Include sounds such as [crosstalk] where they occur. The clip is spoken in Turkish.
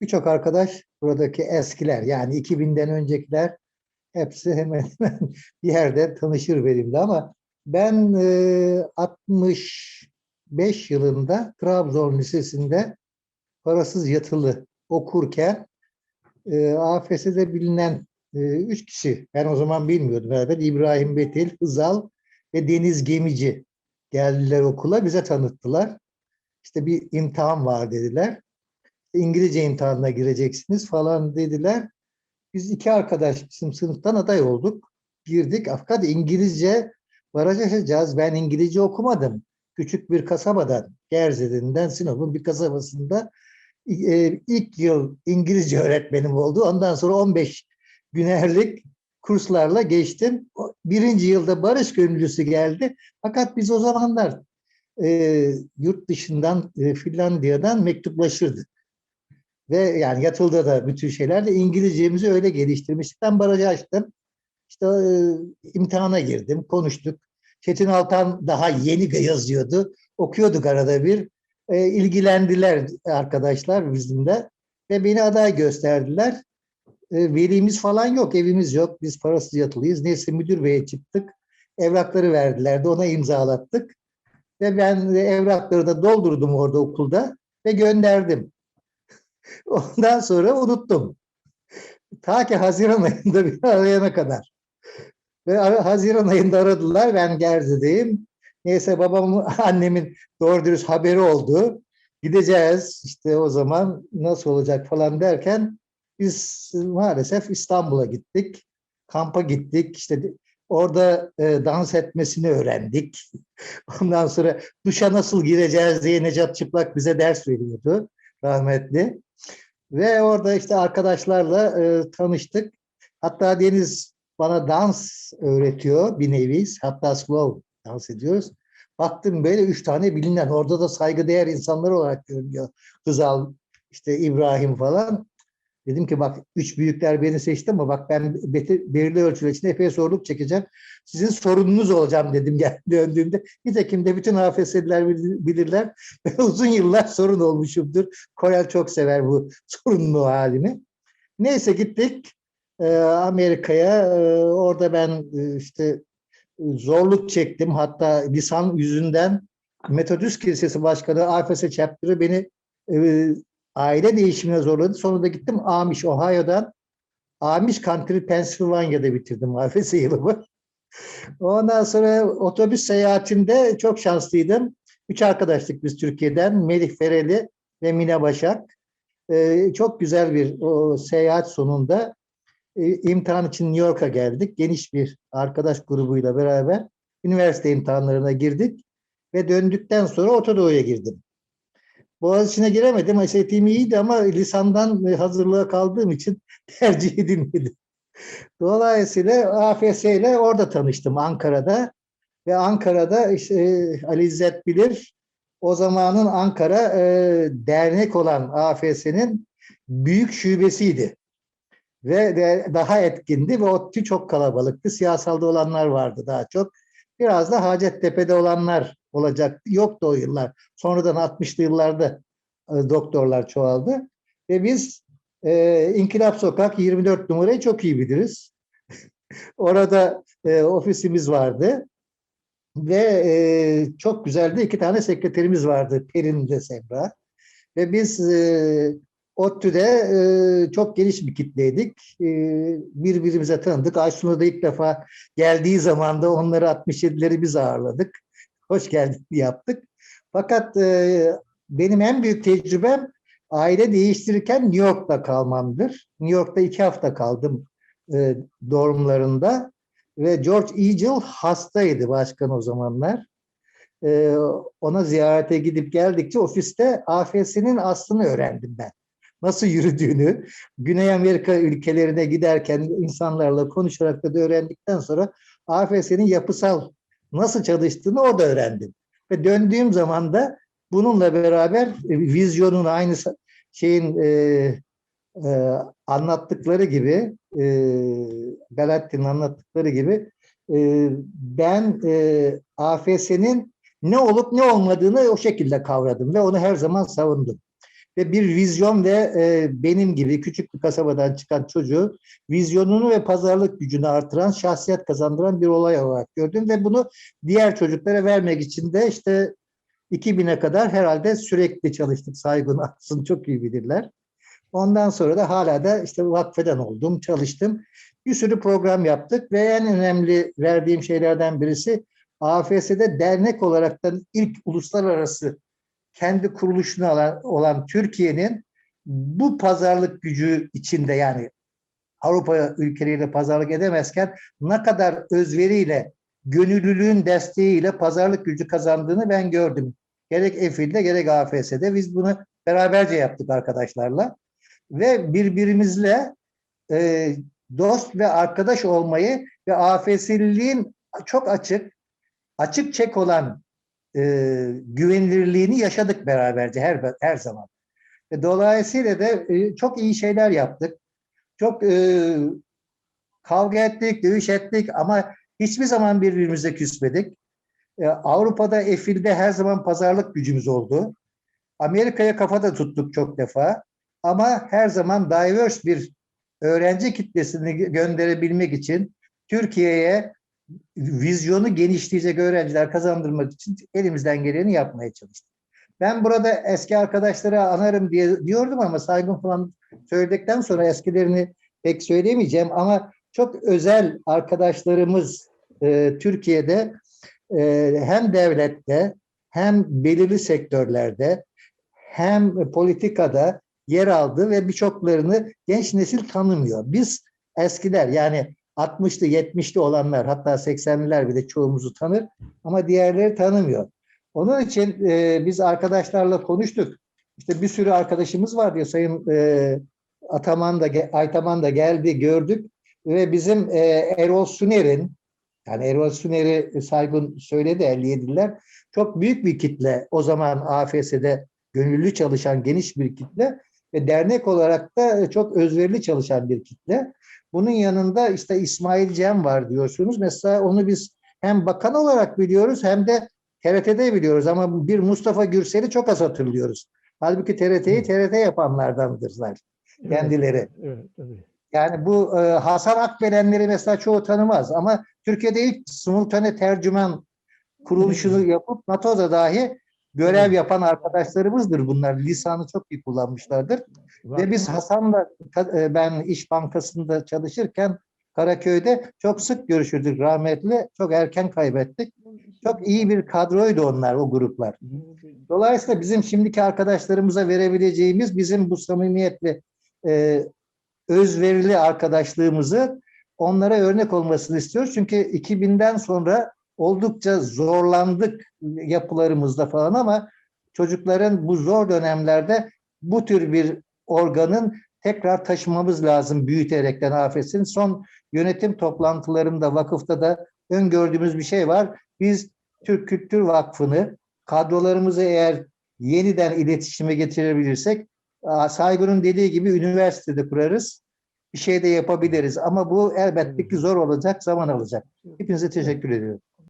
birçok arkadaş buradaki eskiler yani 2000'den öncekiler hepsi hemen [laughs] hemen bir yerde tanışır benimle ama ben e, 65 yılında Trabzon Lisesi'nde parasız yatılı okurken e, AFS'de bilinen e, üç kişi, ben o zaman bilmiyordum beraber İbrahim Betil, Hızal ve Deniz Gemici geldiler okula, bize tanıttılar. İşte bir imtihan var dediler. İngilizce imtihanına gireceksiniz falan dediler. Biz iki arkadaş bizim sınıftan aday olduk. Girdik. Fakat İngilizce baraj aşacağız. Ben İngilizce okumadım. Küçük bir kasabadan, Gerze'den Sinop'un bir kasabasında e, ilk yıl İngilizce öğretmenim oldu. Ondan sonra 15 günerlik kurslarla geçtim. Birinci yılda barış gönüllüsü geldi. Fakat biz o zamanlar e, yurt dışından, e, Finlandiya'dan mektuplaşırdık. Ve yani yatılda da bütün şeylerle İngilizcemizi öyle geliştirmiştik. Ben barajı açtım. İşte e, imtihana girdim, konuştuk. Çetin Altan daha yeni yazıyordu. Okuyorduk arada bir. E, ilgilendiler arkadaşlar bizimle. Ve beni aday gösterdiler. E, velimiz falan yok, evimiz yok. Biz parasız yatılıyız. Neyse müdür beye çıktık. Evrakları verdiler de ona imzalattık. Ve ben evrakları da doldurdum orada okulda ve gönderdim. [laughs] Ondan sonra unuttum. Ta ki Haziran ayında bir arayana kadar. Ve Haziran ayında aradılar. Ben Gerze'deyim. Neyse babamın, [laughs] annemin doğru dürüst haberi oldu. Gideceğiz işte o zaman nasıl olacak falan derken biz maalesef İstanbul'a gittik. Kampa gittik. İşte orada e, dans etmesini öğrendik. [laughs] Ondan sonra duşa nasıl gireceğiz diye Necat Çıplak bize ders veriyordu rahmetli. Ve orada işte arkadaşlarla e, tanıştık. Hatta Deniz bana dans öğretiyor bir nevi. Hatta slow dans ediyoruz. Baktım böyle üç tane bilinen orada da saygıdeğer insanlar olarak görünüyor. Kızal, işte İbrahim falan. Dedim ki bak üç büyükler beni seçti ama bak ben belirli ölçüler için epey zorluk çekeceğim. Sizin sorununuz olacağım dedim gel [laughs] döndüğümde. Nitekim de bütün bilir- bilirler. [laughs] Ben uzun yıllar sorun olmuşumdur. Koyal çok sever bu [laughs] sorunlu halimi. Neyse gittik Amerika'ya. Orada ben işte zorluk çektim. Hatta lisan yüzünden Metodist Kilisesi Başkanı AFS Chapter'ı beni aile değişimine zorladı. Sonra da gittim Amish, Ohio'dan Amish Country, Pennsylvania'da bitirdim [laughs] AFS yılımı. Ondan sonra otobüs seyahatinde çok şanslıydım. Üç arkadaşlık biz Türkiye'den. Melih Fereli ve Mine Başak. Ee, çok güzel bir o seyahat sonunda e, imtihan için New York'a geldik. Geniş bir arkadaş grubuyla beraber üniversite imtihanlarına girdik ve döndükten sonra Orta girdim. Boğaziçi'ne giremedim. SAT'm iyiydi ama lisandan e, hazırlığa kaldığım için [laughs] tercih edilmedi. Dolayısıyla AFS ile orada tanıştım Ankara'da. Ve Ankara'da işte e, Ali İzzet bilir o zamanın Ankara e, dernek olan AFS'nin büyük şubesiydi. Ve de daha etkindi ve ODTÜ çok kalabalıktı. Siyasalda olanlar vardı daha çok. Biraz da Hacettepe'de olanlar olacaktı. Yoktu o yıllar. Sonradan 60'lı yıllarda e, doktorlar çoğaldı. Ve biz e, İnkılap Sokak 24 numarayı çok iyi biliriz. [laughs] Orada e, ofisimiz vardı. Ve e, çok güzeldi. iki tane sekreterimiz vardı. Perin de Semra. Ve biz e, ODTÜ'de e, çok geniş bir kitleydik. E, birbirimize tanıdık. Aysun'a da ilk defa geldiği zaman da onları 67'leri biz ağırladık. Hoş geldin [laughs] yaptık. Fakat e, benim en büyük tecrübem aile değiştirirken New York'ta kalmamdır. New York'ta iki hafta kaldım e, dormlarında ve George Eagle hastaydı başkan o zamanlar. E, ona ziyarete gidip geldikçe ofiste AFS'nin aslını öğrendim ben. Nasıl yürüdüğünü, Güney Amerika ülkelerine giderken insanlarla konuşarak da öğrendikten sonra AFS'nin yapısal nasıl çalıştığını orada öğrendim. Ve döndüğüm zaman da bununla beraber e, vizyonun aynı şeyin e, e, anlattıkları gibi e, Galatti'nin anlattıkları gibi e, ben e, AFS'nin ne olup ne olmadığını o şekilde kavradım ve onu her zaman savundum. Ve bir vizyon ve e, benim gibi küçük bir kasabadan çıkan çocuğu vizyonunu ve pazarlık gücünü artıran, şahsiyet kazandıran bir olay olarak gördüm ve bunu diğer çocuklara vermek için de işte 2000'e kadar herhalde sürekli çalıştık. Saygun Aksın çok iyi bilirler. Ondan sonra da hala da işte vakfeden oldum, çalıştım. Bir sürü program yaptık ve en önemli verdiğim şeylerden birisi AFS'de dernek olaraktan ilk uluslararası kendi kuruluşunu alan, olan Türkiye'nin bu pazarlık gücü içinde yani Avrupa ülkeleriyle pazarlık edemezken ne kadar özveriyle, gönüllülüğün desteğiyle pazarlık gücü kazandığını ben gördüm. Gerek EFİL'de gerek AFS'de biz bunu beraberce yaptık arkadaşlarla ve birbirimizle e, dost ve arkadaş olmayı ve AFS'liliğin çok açık, açık çek olan e, güvenilirliğini yaşadık beraberce her her zaman. Ve dolayısıyla da e, çok iyi şeyler yaptık. Çok e, kavga ettik, dövüş ettik ama hiçbir zaman birbirimize küsmedik. E, Avrupa'da, EFİL'de her zaman pazarlık gücümüz oldu. Amerika'ya kafada tuttuk çok defa. Ama her zaman diverse bir öğrenci kitlesini gönderebilmek için Türkiye'ye vizyonu genişleyecek öğrenciler kazandırmak için elimizden geleni yapmaya çalıştık. Ben burada eski arkadaşlara anarım diye diyordum ama saygın falan söyledikten sonra eskilerini pek söyleyemeyeceğim ama çok özel arkadaşlarımız e, Türkiye'de e, hem devlette hem belirli sektörlerde hem politikada yer aldı ve birçoklarını genç nesil tanımıyor. Biz eskiler yani 60'lı 70'li olanlar hatta 80'liler bile çoğumuzu tanır ama diğerleri tanımıyor. Onun için e, biz arkadaşlarla konuştuk. İşte bir sürü arkadaşımız var diyor Sayın e, Ataman da Aytaman da geldi gördük ve bizim e, Erol Suner'in yani Erol Suner'i saygın söyledi 57'liler çok büyük bir kitle o zaman AFS'de gönüllü çalışan geniş bir kitle ve dernek olarak da çok özverili çalışan bir kitle. Bunun yanında işte İsmail Cem var diyorsunuz. Mesela onu biz hem bakan olarak biliyoruz hem de TRT'de biliyoruz ama bir Mustafa Gürsel'i çok az hatırlıyoruz. Halbuki TRT'yi TRT yapanlardandırlar kendileri. Evet, tabii. Yani bu e, Hasan Akbelenleri mesela çoğu tanımaz ama Türkiye'de ilk simultane tercüman kuruluşunu yapıp NATO'da dahi görev yapan arkadaşlarımızdır bunlar. Lisanı çok iyi kullanmışlardır. Ve biz Hasan'la e, ben İş Bankası'nda çalışırken Karaköy'de çok sık görüşürdük rahmetli. Çok erken kaybettik. Çok iyi bir kadroydu onlar, o gruplar. Dolayısıyla bizim şimdiki arkadaşlarımıza verebileceğimiz bizim bu samimiyetli, e, özverili arkadaşlığımızı onlara örnek olmasını istiyoruz. Çünkü 2000'den sonra oldukça zorlandık yapılarımızda falan ama çocukların bu zor dönemlerde bu tür bir organın tekrar taşımamız lazım büyüterekten afetsin. Son yönetim toplantılarında vakıfta da öngördüğümüz bir şey var. Biz Türk Kültür Vakfı'nı kadrolarımızı eğer yeniden iletişime getirebilirsek Saygun'un dediği gibi üniversitede kurarız. Bir şey de yapabiliriz ama bu elbette ki zor olacak, zaman alacak. Hepinize teşekkür ediyorum.